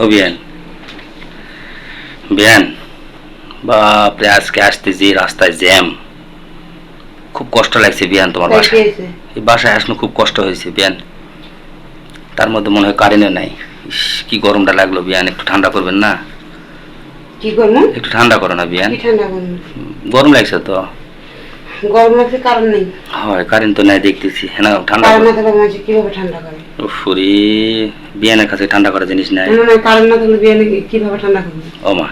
ও বিয়ান। বাপরে আজকে আসতে যে রাস্তায় জ্যাম। খুব কষ্ট লাগছে বিয়ান তোমার বাসায়। এই বাসায় আসলে খুব কষ্ট হয়েছে বিয়ান। তার মধ্যে মনে হয় কারেন্টও নাই। কি গরমটা লাগল বিয়ান একটু ঠান্ডা করবেন না? কি করব একটু ঠান্ডা করো না বিয়ান। করব গরম লাগছে তো। গরম লাগছে কারণ নেই। হয় কারেন্ট তো নাই দেখতেছি। হ্যাঁ ঠান্ডা কীভাবে ঠান্ডা করে? বিয়ানের কাছে ঠান্ডা করার জিনিস নাই। না না কারণ না থাকলে বিয়ে নাকি কীভাবে ঠান্ডা করবে? ও মা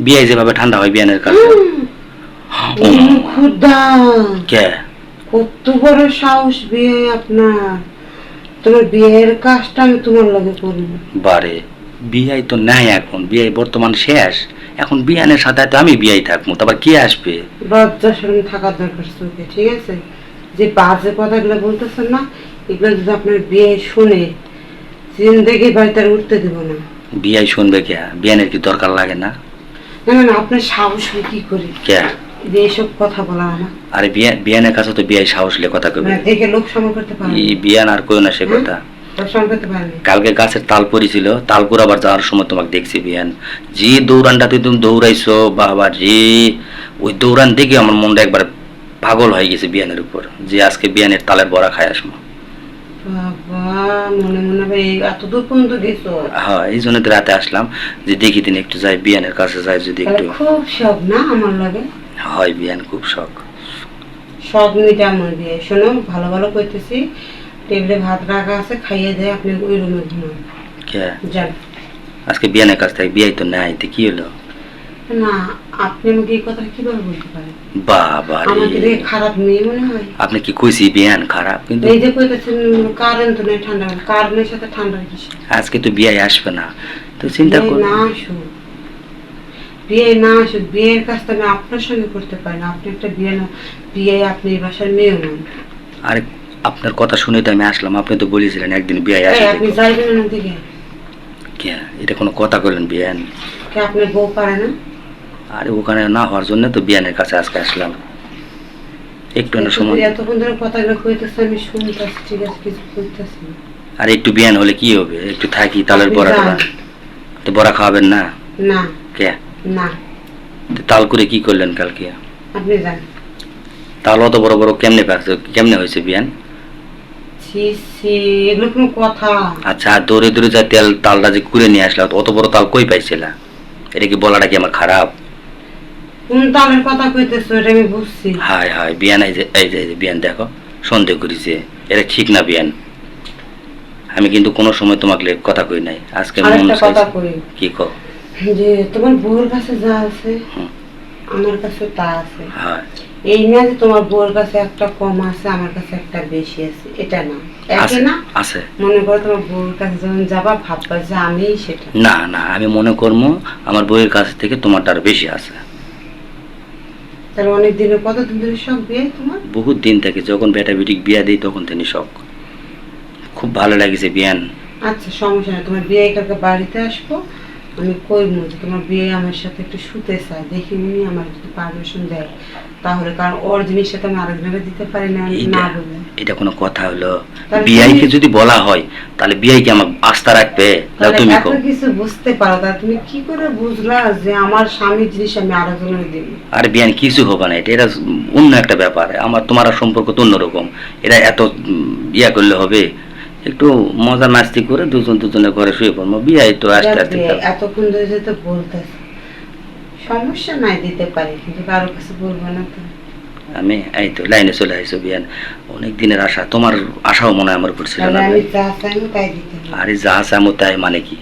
বিয়ে যেভাবে ঠান্ডা হয় বিয়ানের কাছে। খুদা। কে? কত বড় সাহস বিয়ে আপনার। তোমার বিয়ের কাজটা আমি তোমার লগে করব বারে বিয়াই তো নাই এখন। বিয়ে বর্তমান শেষ। এখন বিয়ানের সাথে তো আমি বিয়াই থাকব তারপর কে আসবে? লজ্জা শরম থাকার দরকার চোখে ঠিক আছে? যে বাজে কথাগুলো বলতেছেন না এগুলো যদি আপনার বিয়ে শুনে জিন্দগি বাড়িতে আর উঠতে দেবো না। বিয়াই শুনবে কে? বিয়ানের কি দরকার লাগে না? না না না আপনার সাহস হয় কি করে? কে? যে এসব কথা বলা আমার আরে বিয়া বিয়ানের কাছে তো বিয়াই সাহস লে কথা কবে দেখে লোক সময় করতে পারে এই বিয়ান আর কই না সে কথা। কালকে গাছের তাল পড়েছিল তাল আবার যাওয়ার সময় তোমাকে দেখছি বিয়ান। যে দৌড়ানটা তুই তুমি দৌড়াইছো বাবা রে। ওই দৌড়ান দেখে আমার মনটা একবার পাগল হয়ে গেছে বিয়ানের উপর যে আজকে বিয়ানের তালের বড়া খাই আসব বাবা মনে মনে ভাই এত দূর পর্যন্ত গেছো হ্যাঁ এই জন্য রাতে আসলাম যে দেখি দিন একটু যাই বিয়ানের কাছে যাই যদি একটু। খুব শখ না আমার লাগে? হয় বিয়ান খুব শখ। শখ মিটা আমার বিয়ে। শোনো ভালো ভালো টেবিলে ভাত রাখা আছে খাইয়ে দেয় আপনি ওই রুমে ঘুমান। কে? যান। আজকে বিয়ানের কাছ থেকে বিয়াই তো নাই কি হলো? না আপনি আমাকে এই কথা কীভাবে বলতে পারেন? বাবা রে খারাপ মেয়ে মনে হয়। আপনি কি কইছি বিয়ান খারাপ কিন্তু এই যে কইতেছেন কারেন্ট নেই ঠান্ডা কারেন্টের সাথে ঠান্ডা কিসে আজকে তো আসবে না। তো চিন্তা বিয়ে কর না বিয়ে না বিয়ের কাজটা আমি আপনার সঙ্গে করতে পারি না। আপনি একটা বিয়ে না বিয়ে আপনি এই বাসার মেয়েও নন। আরে আপনার কথা শুনে তো আমি আসলাম। আপনি তো বলেছিলেন একদিন বিয়ে আসবে আপনি যাইবেন না দিকে কে? এটা কোনো কথা করলেন বিয়ান? কে আপনার বউ পারে না? আরে ওখানে না হওয়ার জন্য তো বিয়ানের কাছে আজকে আসলাম। একটু না সময়। এতক্ষণ ধরে কথাগুলো কইতেছে আমি শুনতেছি ঠিক আছে কিছু কইতেছি। আর একটু বিয়ান হলে কি হবে? একটু থাকি তালের বড়া। তো বড়া খাওয়াবেন না? না। কে? না। তাল করে কি করলেন কালকে? আপনি যান। তাল অত বড় বড় কেমনে পাচ্ছে কেমনে হয়েছে বিয়ান? কথা। আচ্ছা দৌড়ে দৌড়ে যা তেল তালটা যে কুড়ে নিয়ে আসলাম অত বড় তাল কই পাইছিলা? এটা কি বলাটা কি আমার খারাপ? কথা কইতেছো এটা আমি বুঝছি। হায় হায় বিয়ান এই যে এই যে বিয়ান দেখো সন্দেহ করেছে এটা ঠিক না বিয়ান। আমি কিন্তু কোনো সময় তোমাকে কথা কই নাই। আজকে মন কথা কই। কি কো যে তোমার বউর কাছে যা আছে আমার কাছে তা আছে। হয়। এই না যে তোমার বউর কাছে একটা কম আছে আমার কাছে একটা বেশি আছে এটা না। একে আছে না? আছে। মনে করো তোমার বউর কাছে যখন যাবা ভাববা যে আমি সেটা। না না আমি মনে করব আমার বইয়ের কাছ থেকে তোমারটা আরও বেশি আছে। তাহলে অনেক দিনের কতদিন ধরে শখ বিয়ে তোমার? বহুত দিন থেকে যখন বেটা বেটিক বিয়া দিই তখন তিনি শখ। খুব ভালো লাগছে বিয়ান। আচ্ছা সমস্যা নেই তোমার বিয়ে কালকে বাড়িতে আসব। আমি কই যে তোমার বিয়ে আমার সাথে একটু শুতে চাই দেখি উনি আমার যদি পারমিশন দেয়। তাহলে কারণ ওর জিনিস সাথে আমি আরেকজনকে দিতে পারি না না বলে। এটা কোনো কথা হলো। তুমি- যদি বলা হয় তাহলে বিয়াইকে আমার আস্থা রাখবে? তাহলে তুমি কো কিছু বুঝতে পারো তা তুমি কি করে বুঝলা যে আমার স্বামীর জিনিস আমি আরেকজনকে দিব? আর বিয়ান কিছু হবে না এটা এটা অন্য একটা ব্যাপার। আমার তোমার সম্পর্ক তো অন্যরকম। এটা এত ইয়া করলে হবে। একটু মজা নাস্তি করে দুজন দুজনে ঘরে শুয়ে পড়ব বিয়াই তো আস্তে আস্তে এতক্ষণ ধরে বলতেছে। সমস্যা নাই দিতে পারি কিন্তু কারও কাছে বলব না তো। আমি এই তো লাইনে চলে আসছো বিয়ান। অনেক দিনের আশা তোমার আশাও মনে হয় আমার উপর ছিল না আরে যা চামো তাই মানে কি?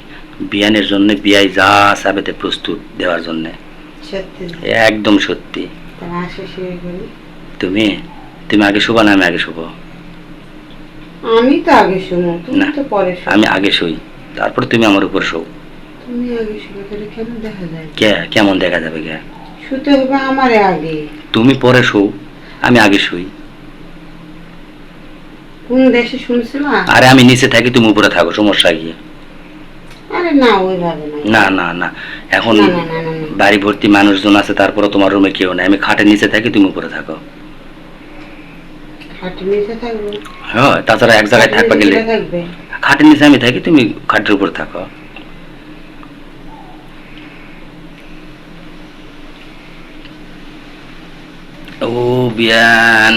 বিয়ানের জন্য বিয়াই যা চাবেতে প্রস্তুত দেওয়ার জন্য। একদম সত্যি। তুমি? তুমি আগে শুভ না আমি আগে শুবো? আমি তো আগে শুনো তুমি তো পরে শোনো। আমি আগে শুই তারপর তুমি আমার উপর শো তুমি আগে শুনো তাহলে কেন দেখা যায়? কে কেমন দেখা যাবে কে? শুতে হবে আমারে আগে। তুমি পরে শো আমি আগে শুই। কোন দেশে শুনছিলাম আরে আমি নিচে থাকি তুমি উপরে থাকো সমস্যা কি? আরে না ওইভাবে না। না না না এখন। বাড়ি ভর্তি মানুষজন আছে তারপরে তোমার রুমে কেউ নাই। আমি খাটের নিচে থাকি তুমি উপরে থাকো। হ্যাঁ তাছাড়া এক জায়গায় থাকবে গেলে খাটের নিচে আমি থাকি তুমি খাটের উপর থাকো। ও বিয়ান।